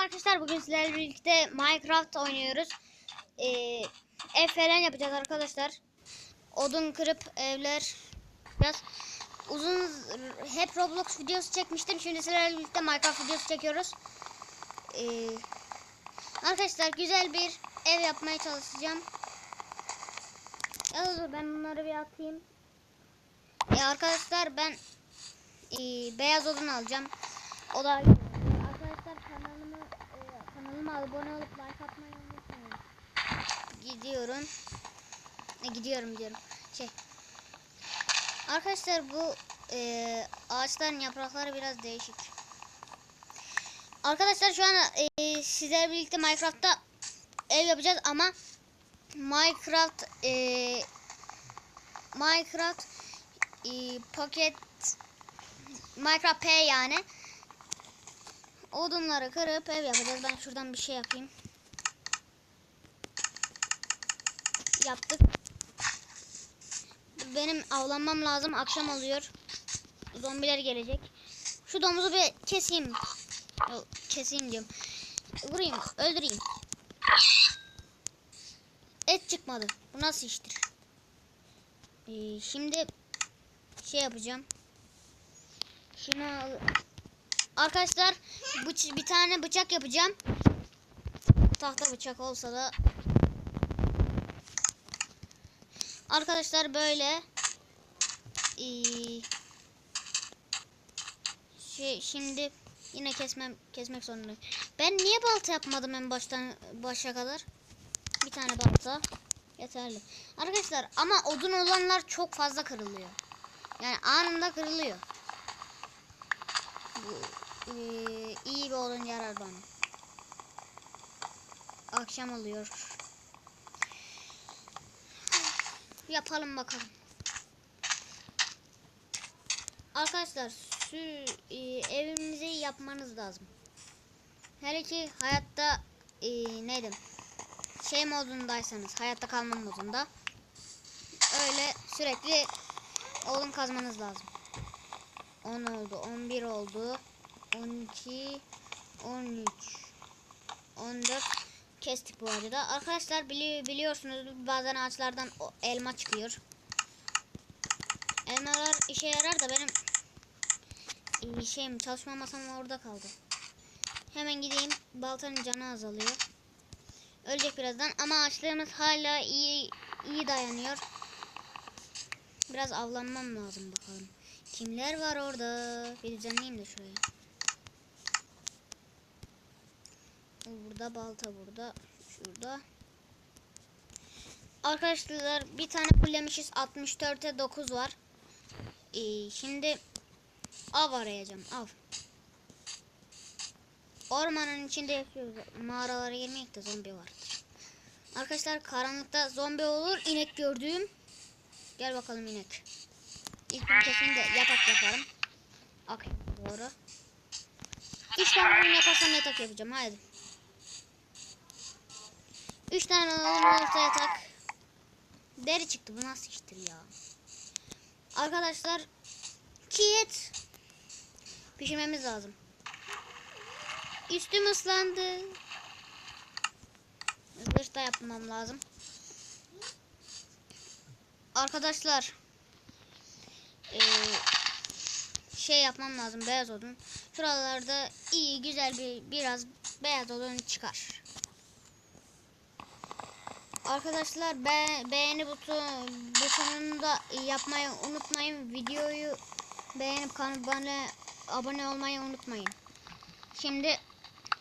arkadaşlar bugün sizlerle birlikte Minecraft oynuyoruz. Ee, ev falan yapacağız arkadaşlar. Odun kırıp evler biraz uzun hep Roblox videosu çekmiştim. Şimdi sizlerle birlikte Minecraft videosu çekiyoruz. Ee, arkadaşlar güzel bir ev yapmaya çalışacağım. Ya dur ben bunları bir atayım. Ya arkadaşlar ben e, beyaz odun alacağım. O da kanalıma abone olup like atmayı unutmayın. Gidiyorum. E, gidiyorum diyorum. Şey. Arkadaşlar bu e, ağaçların yaprakları biraz değişik. Arkadaşlar şu an e, sizlerle birlikte Minecraft'ta ev yapacağız ama Minecraft e, Minecraft e, paket Minecraft P yani. Odunları kırıp ev yapacağız. Ben şuradan bir şey yapayım. Yaptık. Benim avlanmam lazım. Akşam oluyor. Zombiler gelecek. Şu domuzu bir keseyim. Keseyim diyorum. Vurayım. Öldüreyim. Et çıkmadı. Bu nasıl iştir? Ee, şimdi şey yapacağım. Şunu. Arkadaşlar bir tane bıçak yapacağım. Tahta bıçak olsa da Arkadaşlar böyle ee, şey şimdi yine kesmem kesmek zorundayım. Ben niye balta yapmadım en baştan başa kadar? Bir tane balta yeterli. Arkadaşlar ama odun olanlar çok fazla kırılıyor. Yani anında kırılıyor. Bu ee, iyi bir odun yarar bana. Akşam oluyor. Yapalım bakalım. Arkadaşlar şu e, evimizi yapmanız lazım. Hele ki hayatta e, neydi? Şey modundaysanız, hayatta kalma modunda. Öyle sürekli odun kazmanız lazım. 10 oldu, 11 oldu. 12 13 14 kestik bu arada. Arkadaşlar bili biliyorsunuz bazen ağaçlardan elma çıkıyor. Elmalar işe yarar da benim e, şeyim çalışma masam orada kaldı. Hemen gideyim. Baltanın canı azalıyor. Ölecek birazdan ama ağaçlarımız hala iyi iyi dayanıyor. Biraz avlanmam lazım bakalım. Kimler var orada? Bir düzenleyeyim de şuraya. Burada balta burada. Şurada. Arkadaşlar bir tane fullemişiz. 64'e 9 var. Ee, şimdi av arayacağım. Av. Ormanın içinde yaşıyoruz. Mağaralara girmeyek de zombi vardır. Arkadaşlar karanlıkta zombi olur. İnek gördüğüm. Gel bakalım inek. İlk bir kesin de yatak yaparım. Okey doğru. Üç tane oyun yaparsam yatak yapacağım. Haydi. Üç tane olursa yatak. Deri çıktı. Bu nasıl iştir ya? Arkadaşlar çiğet pişirmemiz lazım. Üstüm ıslandı. Zırh da yapmam lazım. Arkadaşlar ee, şey yapmam lazım beyaz odun. Şuralarda iyi güzel bir biraz beyaz odun çıkar. Arkadaşlar be, beğeni buton, butonunu da yapmayı unutmayın. Videoyu beğenip kanala abone olmayı unutmayın. Şimdi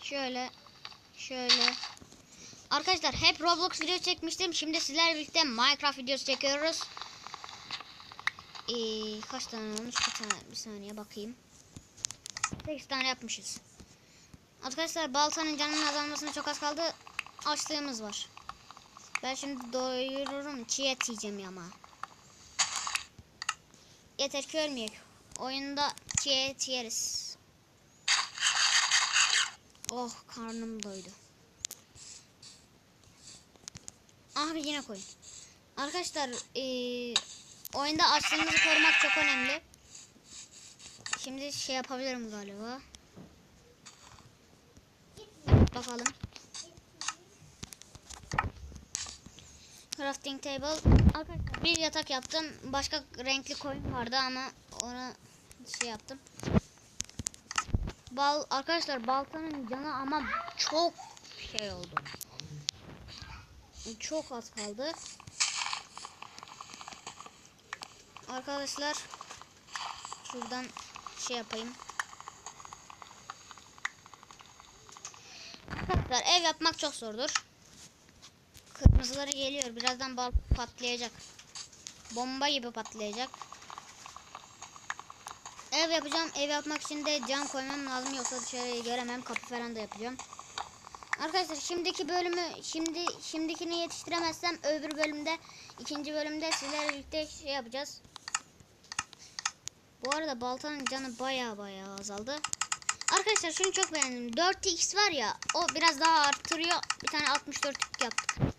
şöyle şöyle Arkadaşlar hep Roblox video çekmiştim. Şimdi sizlerle birlikte Minecraft videosu çekiyoruz. Ee, kaç tane olmuş? Bir, tane, bir saniye bakayım. 8 tane yapmışız. Arkadaşlar baltanın canının azalmasına çok az kaldı. Açlığımız var. Ben şimdi doyururum. Çiğ et yiyeceğim ama. Yeter ki ölmeyek. Oyunda çiğ et yeriz. Oh karnım doydu. Abi yine koyun. Arkadaşlar ee, oyunda açlığımızı korumak çok önemli. Şimdi şey yapabilirim galiba. yapalım. Crafting table. Arkadaşlar bir yatak yaptım. Başka renkli koyun vardı ama onu şey yaptım. Bal arkadaşlar baltanın canı ama çok şey oldu. Çok az kaldı. Arkadaşlar şuradan şey yapayım. Arkadaşlar ev yapmak çok zordur. Kırmızıları geliyor. Birazdan bal patlayacak. Bomba gibi patlayacak. Ev yapacağım. Ev yapmak için de cam koymam lazım. Yoksa dışarıyı göremem. Kapı falan da yapacağım. Arkadaşlar şimdiki bölümü şimdi şimdikini yetiştiremezsem öbür bölümde ikinci bölümde sizlerle birlikte şey yapacağız. Bu arada baltanın canı baya baya azaldı. Arkadaşlar şunu çok beğendim. 4x var ya o biraz daha artırıyor. Bir tane 64 yaptık.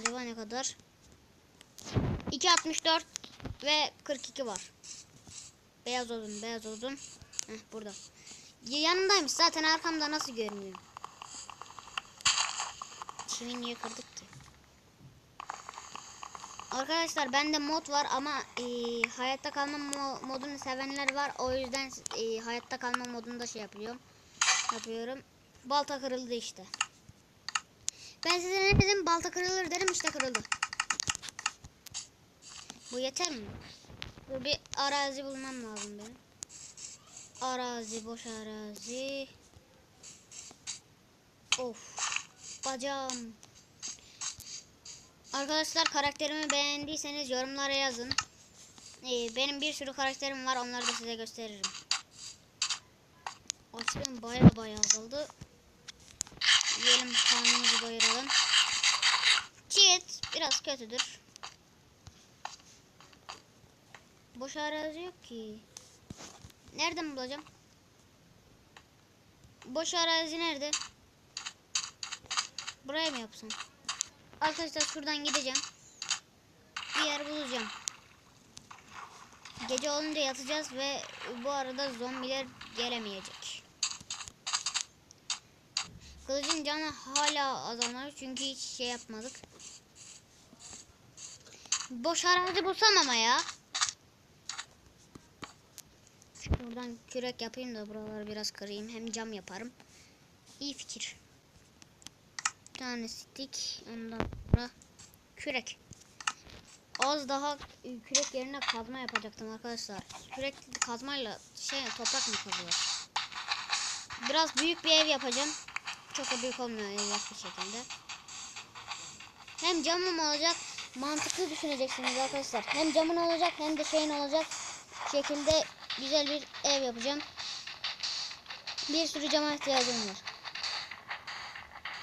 Acaba ne kadar? 2.64 ve 42 var. Beyaz odun, beyaz odun. Heh, burada. Yanındaymış zaten arkamda nasıl görünüyor? Şimdi niye kırdık ki? Arkadaşlar bende mod var ama e, hayatta kalma mo- modunu sevenler var. O yüzden e, hayatta kalma modunda şey yapıyorum. Yapıyorum. Balta kırıldı işte. Ben size ne dedim? Balta kırılır dedim işte kırıldı. Bu yeter mi? Dur bir arazi bulmam lazım benim. Arazi, boş arazi. Of. Bacağım. Arkadaşlar karakterimi beğendiyseniz yorumlara yazın. Ee, benim bir sürü karakterim var. Onları da size gösteririm. Açlığım baya baya azaldı. Yiyelim karnımızı doyuralım. Biraz kötüdür. Boş arazi yok ki. Nereden bulacağım? Boş arazi nerede? Buraya mı yapsam? Arkadaşlar şuradan gideceğim. Bir yer bulacağım. Gece olunca yatacağız ve bu arada zombiler gelemeyecek. Kılıcın canı hala azalmadı çünkü hiç şey yapmadık. Boş arazi bulsam ama ya. Buradan kürek yapayım da buraları biraz kırayım. Hem cam yaparım. İyi fikir. Bir tane stick. Ondan sonra kürek. Az daha kürek yerine kazma yapacaktım arkadaşlar. Kürek kazmayla şey toprak mı kazıyor? Biraz büyük bir ev yapacağım. Çok da büyük olmuyor ev bir şekilde. Hem camım olacak. Mantıklı düşüneceksiniz arkadaşlar. Hem camın olacak hem de şeyin olacak. şekilde güzel bir ev yapacağım. Bir sürü cama ihtiyacım var.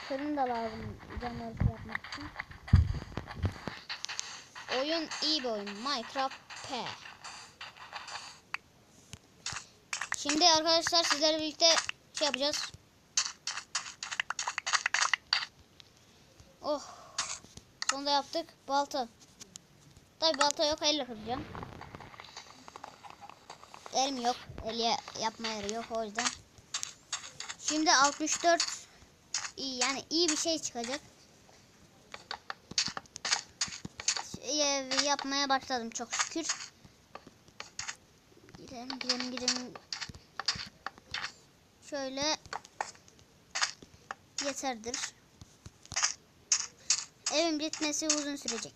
Fırın da lazım camları şey yapmak için. Oyun iyi bir oyun. Minecraft P. Şimdi arkadaşlar sizlerle birlikte şey yapacağız. Oh. Sonunda yaptık. Balta. Tabi balta yok. Elle kıracağım. Elim yok. Elle yapma yeri yok o yüzden. Şimdi 64 iyi yani iyi bir şey çıkacak. Ev yapmaya başladım çok şükür. Gidelim gidelim gidelim. Şöyle yeterdir. Evin bitmesi uzun sürecek.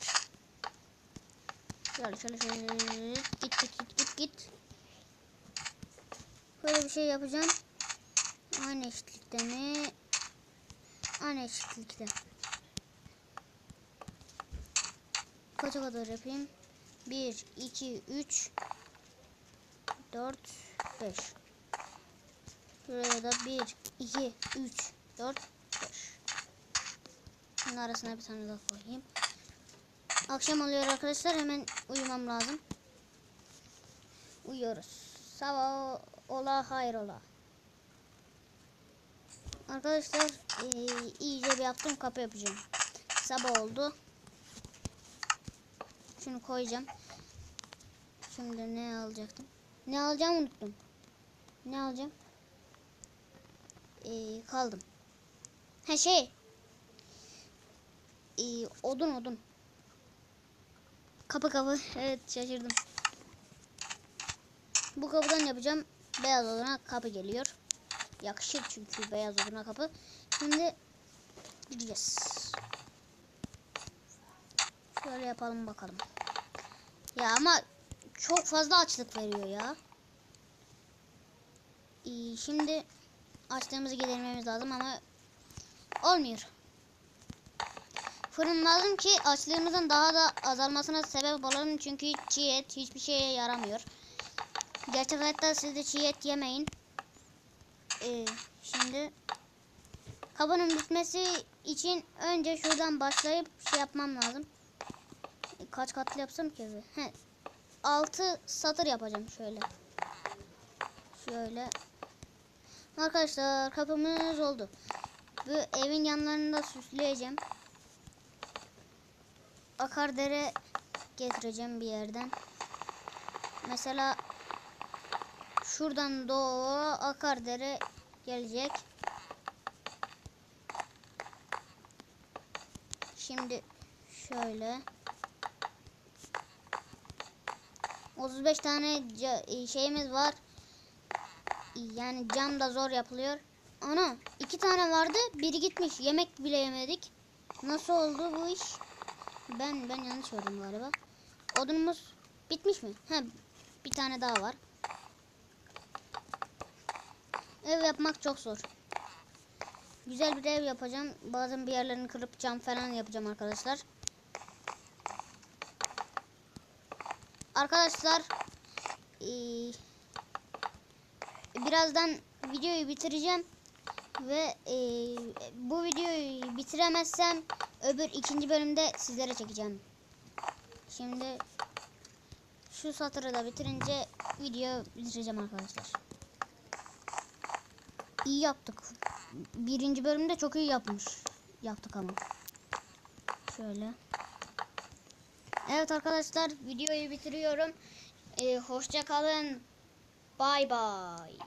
Şöyle şöyle şöyle git git git git git. Böyle bir şey yapacağım. Aynı eşitlikte mi? Aynı eşitlikte. Kaça kadar yapayım? 1, 2, 3, 4, 5. Şuraya da 1, 2, 3, 4, 5. Bunun arasına bir tane daha koyayım. Akşam oluyor arkadaşlar. Hemen uyumam lazım. Uyuyoruz. Sabah ola hayır ola. Arkadaşlar ee, iyice bir yaptım kapı yapacağım. Sabah oldu. Şunu koyacağım. Şimdi ne alacaktım? Ne alacağım unuttum. Ne alacağım? Ee, kaldım. Ha şey. Ee, odun odun. Kapı kapı. Evet şaşırdım. Bu kapıdan yapacağım. Beyaz oduna kapı geliyor. Yakışır çünkü beyaz oduna kapı. Şimdi gideceğiz. Şöyle yapalım bakalım. Ya ama çok fazla açlık veriyor ya. Ee, şimdi açlığımızı gidermemiz lazım ama olmuyor. Fırın lazım ki açlığımızın daha da azalmasına sebep olalım çünkü çiğ et hiçbir şeye yaramıyor. Gerçek hayatta siz de çiğ et yemeyin. Ee, şimdi kabının bitmesi için önce şuradan başlayıp şey yapmam lazım. Kaç katlı yapsam ki? He. 6 satır yapacağım şöyle. Şöyle. Arkadaşlar kapımız oldu. Bu evin yanlarını da süsleyeceğim. Akar dere getireceğim bir yerden. Mesela şuradan doğu akar dere gelecek. Şimdi şöyle 35 tane ca- şeyimiz var. Yani cam da zor yapılıyor. Ana iki tane vardı. Biri gitmiş. Yemek bile yemedik. Nasıl oldu bu iş? Ben ben yanlış gördüm galiba. Odunumuz bitmiş mi? He, bir tane daha var. Ev yapmak çok zor. Güzel bir ev yapacağım. Bazen bir yerlerini kırıp cam falan yapacağım arkadaşlar. Arkadaşlar eee, birazdan videoyu bitireceğim ve eee, bu videoyu bitiremezsem öbür ikinci bölümde sizlere çekeceğim. Şimdi şu satırı da bitirince video bitireceğim arkadaşlar. İyi yaptık. Birinci bölümde çok iyi yapmış. Yaptık ama. Şöyle. Evet arkadaşlar videoyu bitiriyorum. Ee, hoşça kalın. Bay bay.